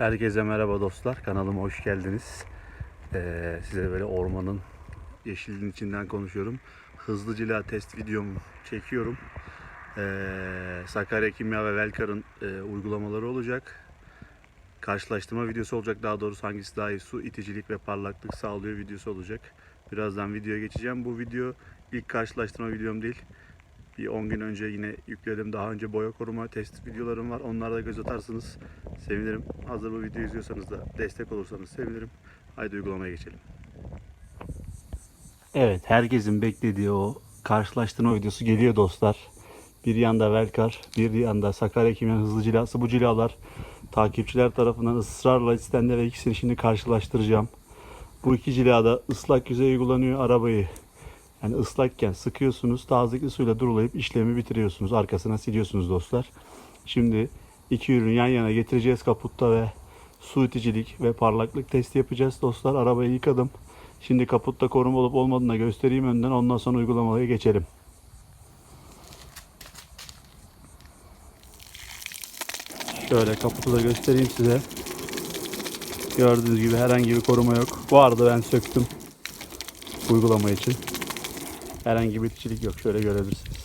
Herkese merhaba dostlar. Kanalıma hoş geldiniz. Ee, size böyle ormanın yeşilliğin içinden konuşuyorum. Hızlı cila test videomu çekiyorum. Ee, Sakarya Kimya ve Velkar'ın e, uygulamaları olacak. Karşılaştırma videosu olacak. Daha doğrusu hangisi daha iyi su iticilik ve parlaklık sağlıyor videosu olacak. Birazdan videoya geçeceğim. Bu video ilk karşılaştırma videom değil. Bir 10 gün önce yine yükledim. Daha önce boya koruma test videolarım var. Onlara da göz atarsınız. Sevinirim. Hazır bu videoyu izliyorsanız da destek olursanız sevinirim. Haydi uygulamaya geçelim. Evet, herkesin beklediği o karşılaştırma videosu geliyor dostlar. Bir yanda Velkar, bir yanda Sakarya Kimya Hızlı Cilası. Bu cilalar takipçiler tarafından ısrarla istendi ve ikisini şimdi karşılaştıracağım. Bu iki cilada ıslak yüzey uygulanıyor. Arabayı yani ıslakken sıkıyorsunuz. Tazikli suyla durulayıp işlemi bitiriyorsunuz. Arkasına siliyorsunuz dostlar. Şimdi iki ürün yan yana getireceğiz kaputta ve su iticilik ve parlaklık testi yapacağız dostlar. Arabayı yıkadım. Şimdi kaputta koruma olup olmadığını göstereyim önden. Ondan sonra uygulamaya geçelim. Şöyle kaputu da göstereyim size. Gördüğünüz gibi herhangi bir koruma yok. Vardı ben söktüm. Uygulama için. Herhangi bir iticilik yok. Şöyle görebilirsiniz.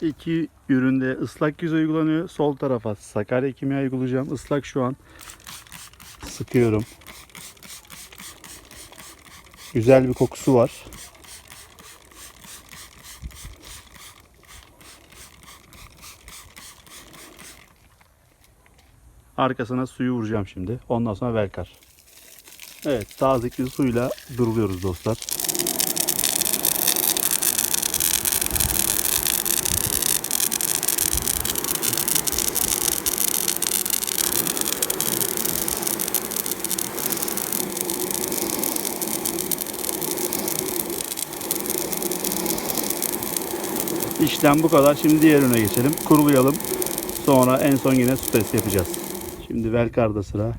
İki üründe ıslak yüz uygulanıyor. Sol tarafa Sakarya kimya uygulayacağım. Islak şu an. Sıkıyorum. Güzel bir kokusu var. Arkasına suyu vuracağım şimdi. Ondan sonra velkar. Evet, tazikli suyla duruluyoruz dostlar. İşlem bu kadar. Şimdi diğer ürüne geçelim. Kurulayalım. Sonra en son yine su testi yapacağız. Şimdi Velkar'da sıra.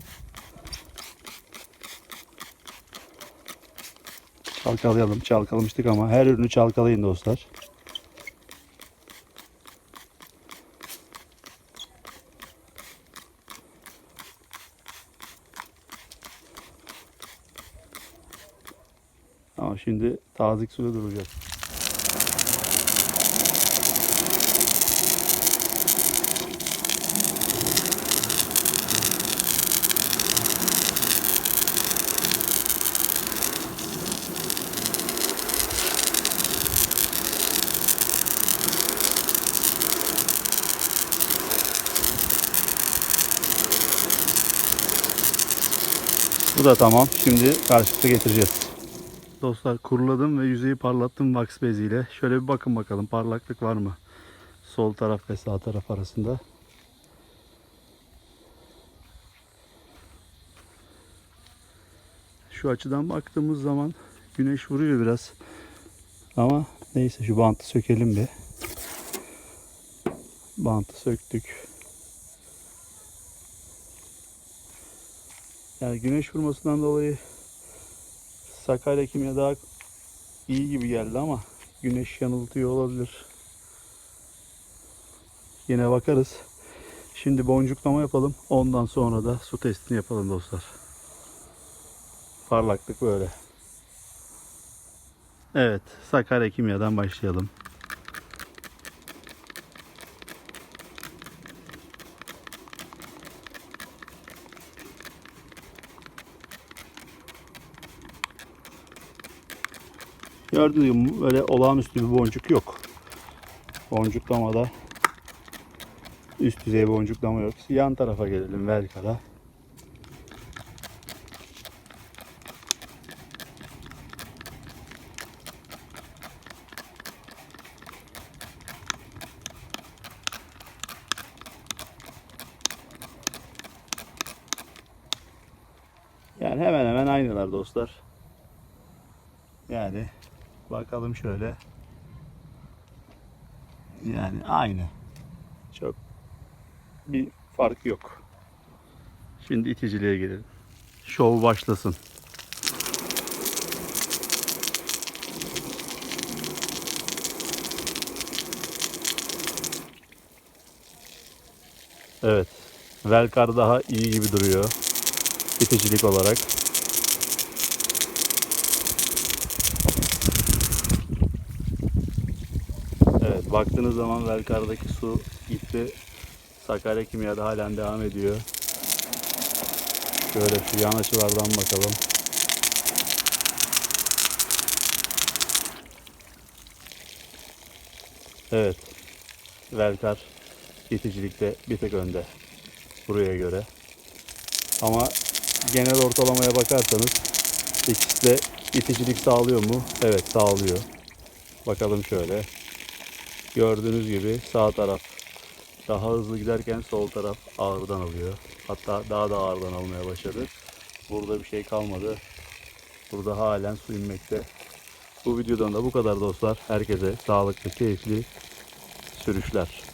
Çalkalayalım. Çalkalamıştık ama her ürünü çalkalayın dostlar. Ama şimdi tazik suda duracağız. Bu da tamam. Şimdi karşılıklı getireceğiz. Dostlar kuruladım ve yüzeyi parlattım wax beziyle. Şöyle bir bakın bakalım parlaklık var mı? Sol taraf ve sağ taraf arasında. Şu açıdan baktığımız zaman güneş vuruyor biraz. Ama neyse şu bantı sökelim bir. Bantı söktük. Yani güneş vurmasından dolayı Sakarya kimya daha iyi gibi geldi ama güneş yanıltıyor olabilir. Yine bakarız. Şimdi boncuklama yapalım. Ondan sonra da su testini yapalım dostlar. Parlaklık böyle. Evet, Sakarya kimyadan başlayalım. Gördüğünüz gibi böyle olağanüstü bir boncuk yok. Boncuklamada üst düzey boncuklama yok. Yan tarafa gelelim Velka'da. Yani hemen hemen aynılar dostlar. Yani bakalım şöyle. Yani aynı. Çok bir fark yok. Şimdi iticiliğe gelelim. Şov başlasın. Evet. Velkar daha iyi gibi duruyor. Biticilik olarak. Baktığınız zaman Velkar'daki su gitti. Sakarya Kimya'da halen devam ediyor. Şöyle şu yan açılardan bakalım. Evet. Velkar yeticilikte bir tek önde. Buraya göre. Ama genel ortalamaya bakarsanız ikisi de iticilik sağlıyor mu? Evet sağlıyor. Bakalım şöyle. Gördüğünüz gibi sağ taraf daha hızlı giderken sol taraf ağırdan alıyor. Hatta daha da ağırdan almaya başladı. Burada bir şey kalmadı. Burada halen su inmekte. Bu videodan da bu kadar dostlar. Herkese sağlıklı, keyifli sürüşler.